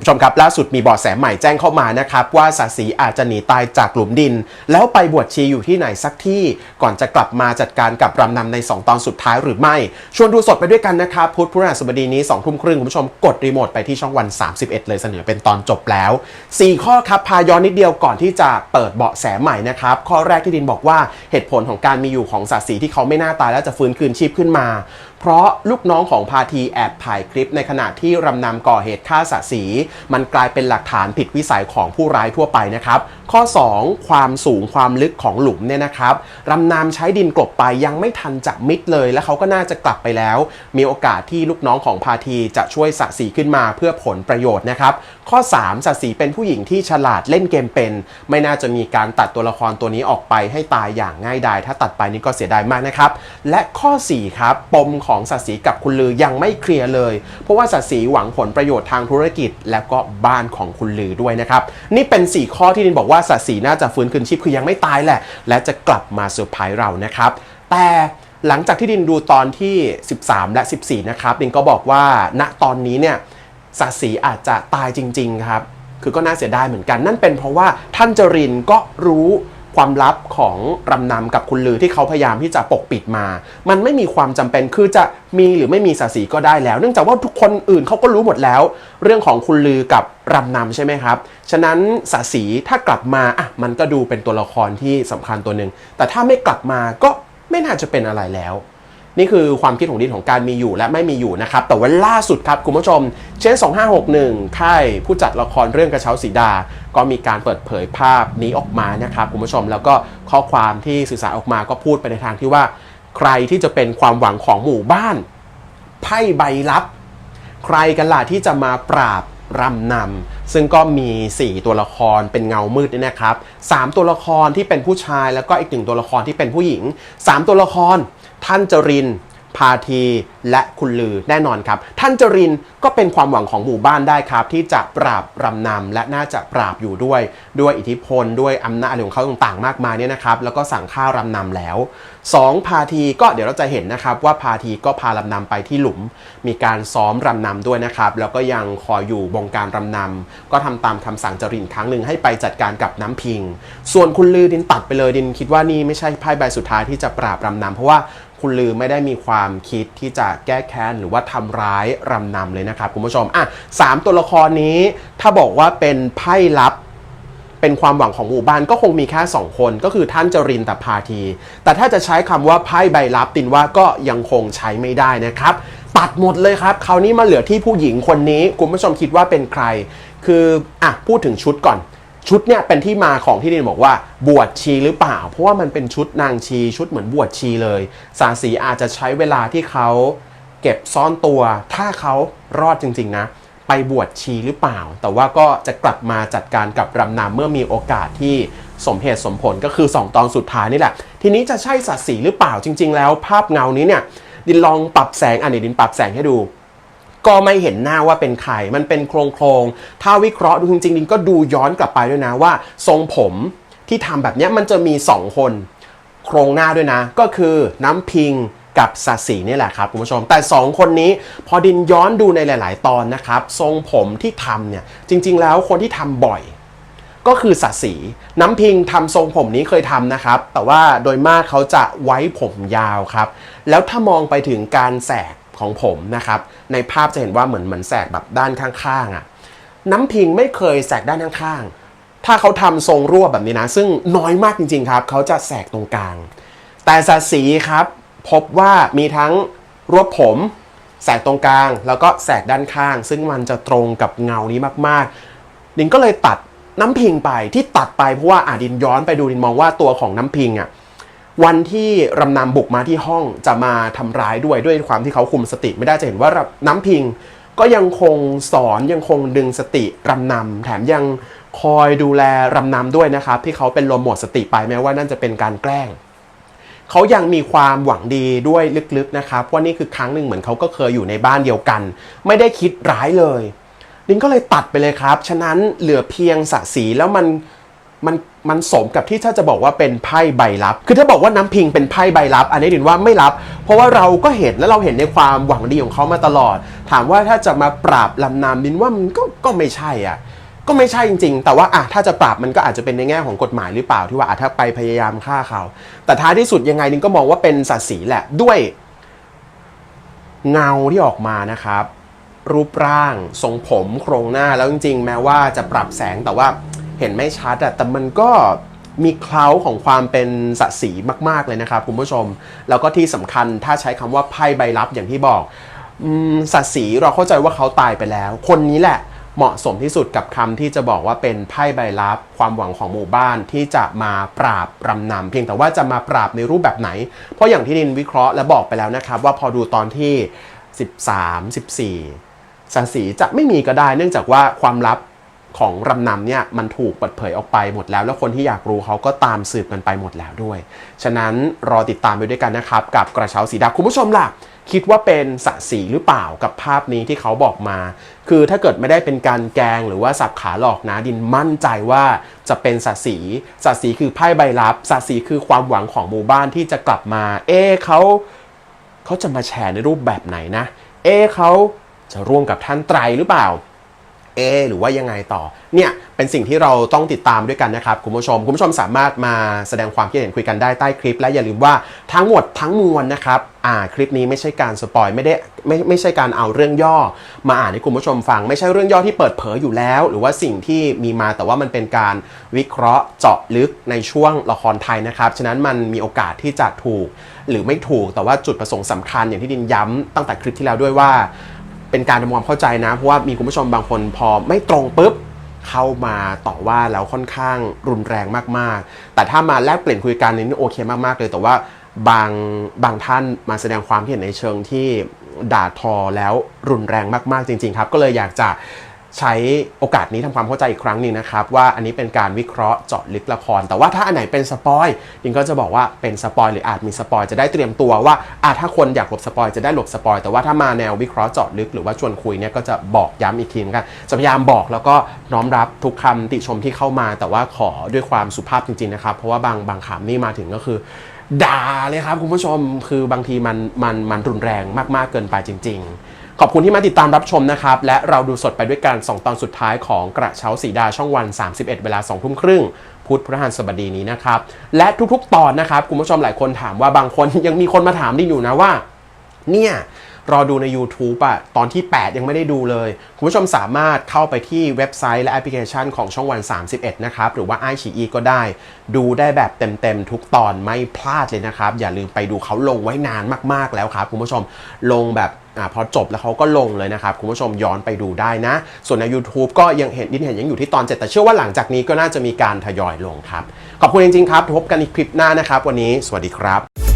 คุณผู้ชมครับล่าสุดมีเบาะแสใหม่แจ้งเข้ามานะครับว่าสาสีอาจจะหนีตายจากหลุมดิน แล้วไปบวชชีอยู่ที่ไหนสักที่ก่อนจะกลับมาจัดการกับรำนำใน 2 ตอนสุดท้ายหรือไม่ ชวนดูสดไปด้วยกันนะครับพุธพฤหัสบดีนี้2ทุ่มครึ่งคุณผู้ชมกดรีโมทไปที่ช่องวัน 31 เลยเสนอเป็นตอนจบแล้ว 4 ข้อครับพาย้อนนิดเดียวก่อนที่จะเปิดเบาะแสใหม่นะครับข้อแรกที่ดินบอกว่าเหตุผลของการมีอยู่ของสาสีที่เขาไม่น่าตายและจะฟื้นคืนชีพขึ้นมา เพราะลูกน้องของพาทีแอบถ่ายคลิปในขณะที่รำนำก่อเหตุฆ่าสะสี มันกลายเป็นหลักฐานผิดวิสัยของผู้ร้ายทั่วไปนะครับ ข้อ 2 ความสูงความลึกของหลุมเนี่ยนะครับรำนำใช้ดินกลบไปยังไม่ทันจะมิดเลย และเขาก็น่าจะกลับไปแล้ว มีโอกาสที่ลูกน้องของพาทีจะช่วยสะสีขึ้นมาเพื่อผลประโยชน์นะครับ ข้อ 3 สะสีเป็นผู้หญิงที่ฉลาดเล่นเกมเป็น ไม่น่าจะมีการตัดตัวละครตัวนี้ออกไปให้ตายอย่างง่ายดายถ้าตัดไปนี่ก็เสียดายมากนะครับ และข้อ 4 ครับ ปมของสะสีกับคุณลือยังไม่เคลียร์เลย เพราะว่าสะสีหวังผลประโยชน์ทางธุรกิจ และก็บ้านของคุณลือด้วยนะครับ นี่เป็น 4 ข้อที่ดินบอกว่าสัตว์สีน่าจะฟื้นคืนชีพคือยังไม่ตายแหละ และจะกลับมาเซอร์ไพรส์เรานะครับ แต่หลังจากที่ดินดูตอนที่ 13 และ 14 นะครับ ดินก็บอกว่าณตอนนี้เนี่ยสัตว์สีอาจจะตายจริง ๆ ครับ คือก็น่าเสียดายเหมือนกัน นั่นเป็นเพราะว่าท่านจรินก็รู้ ความลับของรำนำกับคุณลือที่เขาพยายามที่จะปกปิดมา มันไม่มีความจำเป็นคือจะมีหรือไม่มีสาสีก็ได้แล้ว เนื่องจากว่าทุกคนอื่นเขาก็รู้หมดแล้ว เรื่องของคุณลือกับรำนำใช่ไหมครับ ฉะนั้นสาสีถ้ากลับมาอะมันก็ดูเป็นตัวละครที่สำคัญตัวหนึ่งแต่ถ้าไม่กลับมาก็ไม่น่าจะเป็นอะไรแล้ว นี่คือความคิดของดินของการมีอยู่และไม่มีอยู่นะครับ แต่ว่าล่าสุดครับคุณผู้ชม เช่น 2561 ค่ายผู้จัดละครเรื่องกระเช้าสีดา ก็มีการเปิดเผยภาพนี้ออกมานะครับคุณผู้ชม แล้วก็ข้อความที่สื่อสารออกมาก็พูดไปในทางที่ว่า ใครที่จะเป็นความหวังของหมู่บ้าน ไพ่ใบลับ ใครกันล่ะที่จะมาปราบรำนำซึ่งก็มี 4 ตัวละครเป็นเงามืดนี่นะครับ 3 ตัวละครที่เป็นผู้ชายแล้วก็อีกหนึ่งตัวละครที่เป็นผู้หญิง 3 ตัวละคร ท่านจรินพาทีและคุณลือแน่นอนครับ ท่านจรินก็เป็นความหวังของหมู่บ้านได้ครับ ที่จะปราบรำนำและน่าจะปราบอยู่ด้วย ด้วยอิทธิพลด้วยอำนาจอะไรของเขาต่างๆ มากมายเนี่ยนะครับ แล้วก็สั่งฆ่ารำนำแล้ว 2 พาทีก็เดี๋ยวเราจะเห็นนะครับ ว่าพาทีก็พารำนำไปที่หลุม มีการซ้อมรำนำด้วยนะครับ แล้วก็ยังคอยอยู่บงการรำนำก็ทำตามคำสั่งจรินครั้งหนึ่งให้ไปจัดการกับน้ำพิง ส่วนคุณลือดินตัดไปเลยดิน คิดว่านี่ไม่ใช่ไพ่ใบสุดท้ายที่จะปราบรำนำเพราะว่า คุณลือไม่ได้มีความคิดที่จะแก้แค้นหรือว่าทำร้ายรำนำเลยนะครับคุณผู้ชมอะสามตัวละครนี้ถ้าบอกว่าเป็นไพ่ลับเป็นความหวังของหมู่บ้านก็คงมีแค่2คนก็คือท่านจรินแต่พาที แต่ถ้าจะใช้คำว่าไพ่ใบลับตินว่าก็ยังคงใช้ไม่ได้นะครับ ตัดหมดเลยครับ คราวนี้มาเหลือที่ผู้หญิงคนนี้ คุณผู้ชมคิดว่าเป็นใคร คืออะพูดถึงชุดก่อน ชุดเนี่ยเป็นที่มาของที่ดินบอกว่า บวชชีหรือเปล่า เพราะว่ามันเป็นชุดนางชีชุดเหมือนบวชชีเลย สาสีอาจจะใช้เวลาที่เขาเก็บซ่อนตัว ถ้าเขารอดจริง ๆ นะ ไปบวชชีหรือเปล่า แต่ว่าก็จะกลับมาจัดการกับรำนำเมื่อมีโอกาสที่สมเหตุสมผลก็คือ 2 ตอนสุดท้ายนี่แหละ ทีนี้จะใช่สัตว์สีหรือเปล่าจริง ๆ แล้ว ภาพเงานี้เนี่ยดินลองปรับแสงอันนี้ดินปรับแสงให้ดู ก็ไม่เห็นหน้าว่าเป็นใคร มันเป็นโครงโครงถ้าวิเคราะห์ดูจริงๆดินก็ดูย้อนกลับไปด้วยนะว่า ทรงผมที่ทำแบบนี้มันจะมี 2 คน โครงหน้าด้วยนะ ก็คือน้ำพิงกับสาสีนี่แหละครับคุณผู้ชมแต่ 2 คนนี้พอดินย้อนดูในหลาย ๆ ตอนนะครับ ทรงผมที่ทำเนี่ยจริง ๆ แล้วคนที่ทำบ่อยก็คือสาสีน้ำพิงทำทรงผมนี้เคยทำนะครับ แต่ว่าโดยมากเขาจะไว้ผมยาวครับ แล้วถ้ามองไปถึงการแสก ของผมนะครับ ในภาพจะเห็นว่าเหมือนเหมือนแสกแบบด้านข้างๆอะน้ำพิงไม่เคยแสกด้านข้างๆถ้าเขาทำทรงรั่วแบบนี้นะ ซึ่งน้อยมากจริงๆครับ เขาจะแสกตรงกลาง แต่สาสีครับ พบว่ามีทั้งรวบผม แสกตรงกลาง แล้วก็แสกด้านข้าง ซึ่งมันจะตรงกับเงานี้มากๆดินก็เลยตัดน้ำพิงไปที่ตัดไปเพราะว่าอะดินย้อนไปดูดินมองว่าตัวของน้ำพิงอะ วันที่รำนำบุกมาที่ห้องจะมาทำร้ายด้วยด้วยความที่เขาคุมสติไม่ได้จะเห็นว่าน้ำพิงก็ยังคงสอนยังคงดึงสติรำนำแถมยังคอยดูแลรำนำด้วยนะครับ ที่เขาเป็นลมหมดสติไปแม้ว่านั่นจะเป็นการแกล้ง เขายังมีความหวังดีด้วยลึกๆนะครับว่านี่คือครั้งหนึ่งเหมือนเขาก็เคยอยู่ในบ้านเดียวกัน ไม่ได้คิดร้ายเลยดินก็เลยตัดไปเลยครับ ฉะนั้นเหลือเพียงสะสีแล้วมัน มันมันสมกับที่ถ้าจะบอกว่าเป็นไพ่ใบลับ คือถ้าบอกว่าน้ำพิงเป็นไพ่ใบลับ อันนี้ดินว่าไม่รับ เพราะว่าเราก็เห็นและเราเห็นในความหวังดีของเขามาตลอด ถามว่าถ้าจะมาปราบลำนำดินว่ามันก็ก็ไม่ใช่อะก็ไม่ใช่จริงๆ แต่ว่าอะถ้าจะปราบมันก็อาจจะเป็นในแง่ของกฎหมายหรือเปล่าที่ว่าอะถ้าไปพยายามฆ่าเขา แต่ท้ายที่สุดยังไงดินก็มองว่าเป็นสัตว์สีแหละด้วยเงาที่ออกมานะครับ รูปร่างทรงผมโครงหน้าแล้วจริงๆ แม้ว่าจะปรับแสงแต่ว่า เห็นไม่ชัดอะแต่มันก็มีเคล้าของความเป็นสัตสีมากๆเลยนะครับคุณผู้ชม แล้วก็ที่สำคัญถ้าใช้คำว่าไพ่ใบลับอย่างที่บอกสัตสีเราเข้าใจว่าเขาตายไปแล้ว คนนี้แหละเหมาะสมที่สุดกับคำที่จะบอกว่าเป็นไพ่ใบลับความหวังของหมู่บ้านที่จะมาปราบรำนำเพียงแต่ว่าจะมาปราบในรูปแบบไหน เพราะอย่างที่ดินวิเคราะห์และบอกไปแล้วนะครับ ว่าพอดูตอนที่ 13 14สันสีจะไม่มีก็ได้เนื่องจากว่าความลับ ของรำนำเนี่ยมันถูกเปิดเผยออกไปหมดแล้ว แล้วคนที่อยากรู้เขาก็ตามสืบกันไปหมดแล้วด้วย ฉะนั้นรอติดตามไปด้วยกันนะครับ กับกระเช้าสีดำคุณผู้ชมล่ะ คิดว่าเป็นสะสีหรือเปล่ากับภาพนี้ที่เขาบอกมา คือถ้าเกิดไม่ได้เป็นการแกล้งหรือว่าสับขาหลอกนะดินมั่นใจว่าจะเป็นสัตว์สีสัตว์สีคือไพ่ใบลับสัตว์สีคือความหวังของหมู่บ้านที่จะกลับมา เอ๊เขาเขาจะมาแชร์ในรูปแบบไหนนะ เอเขาจะร่วมกับท่านไตรหรือเปล่า เอหรือว่ายังไงต่อ เนี่ยเป็นสิ่งที่เราต้องติดตามด้วยกันนะครับคุณผู้ชม คุณผู้ชมสามารถมาแสดงความคิดเห็นคุยกันได้ใต้คลิป และอย่าลืมว่าทั้งหมดทั้งมวลนะครับอ่าคลิปนี้ไม่ใช่การสปอยไม่ได้ไม่ไม่ใช่การเอาเรื่องย่อ มาอ่านให้คุณผู้ชมฟัง ไม่ใช่เรื่องย่อที่เปิดเผยอยู่แล้ว หรือว่าสิ่งที่มีมาแต่ว่ามันเป็นการวิเคราะห์เจาะลึกในช่วงละครไทยนะครับฉะนั้นมันมีโอกาสที่จะถูก หรือไม่ถูกแต่ว่าจุดประสงค์สำคัญอย่างที่ดินย้ำตั้งแต่คลิปที่แล้วด้วยว่า เป็นการทำความเข้าใจนะ เพราะว่ามีคุณผู้ชมบางคนพอไม่ตรงปุ๊บเข้ามาต่อว่าแล้วค่อนข้างรุนแรงมากๆ แต่ถ้ามาแลกเปลี่ยนคุยกันนี่โอเคมากๆเลย แต่ว่าบางบางท่านมาแสดงความคิดเห็นในเชิงที่ด่าทอแล้วรุนแรงมากๆจริง ๆ ครับ ก็เลยอยากจะ ใช้โอกาสนี้ทำความเข้าใจอีกครั้งหนึ่งนะครับ ว่าอันนี้เป็นการวิเคราะห์เจาะลึกละคร แต่ว่าถ้าอันไหนเป็นสปอยยิงก็จะบอกว่าเป็นสปอยหรืออาจมีสปอยจะได้เตรียมตัวว่าอะถ้าคนอยากหลบสปอยจะได้หลบสปอยแต่ว่าถ้ามาแนววิเคราะห์เจาะลึกหรือว่าชวนคุยเนี่ยก็จะบอกย้ำอีกทีนึงกันจะพยายามบอกแล้วก็น้อมรับทุกคำติชมที่เข้ามา แต่ว่าขอด้วยความสุภาพจริงๆนะครับเพราะว่าบางบางคำนี่มาถึงก็คือด่าเลยครับคุณผู้ชมคือบางทีมันมันมันรุนแรงมากๆเกินไปจริง ๆ ขอบคุณที่มาติดตามรับชมนะครับ และเราดูสดไปด้วยกัน 2 ตอนสุดท้ายของกระเช้าสีดาช่องวัน 31 เวลา2ทุ่มครึ่งพุธพฤหัสบดีนี้นะครับ และทุกๆ ตอนนะครับ คุณผู้ชมหลายคนถามว่าบางคนยังมีคนมาถามดิอยู่นะว่า เนี่ยรอดูใน YouTube อะตอนที่ 8 ยังไม่ได้ดูเลย คุณผู้ชมสามารถเข้าไปที่เว็บไซต์และแอปพลิเคชันของช่องวัน 31 นะครับ หรือว่าไอชีอีก็ได้ ดูได้แบบเต็มๆ ทุกตอนไม่พลาดเลยนะครับ อย่าลืมไปดูเขาลงไว้นานมากๆแล้วครับ คุณผู้ชมลงแบบอาพอจบแล้วเขาก็ลงเลยนะครับ คุณผู้ชมย้อนไปดูได้นะ ส่วนใน YouTube ก็ยังเห็นดินเห็นยังอยู่ที่ตอน 7 แต่เชื่อว่าหลังจากนี้ก็น่าจะมีการทยอยลงครับ ขอบคุณจริงๆครับพบกันอีกคลิปหน้านะครับ วันนี้สวัสดีครับ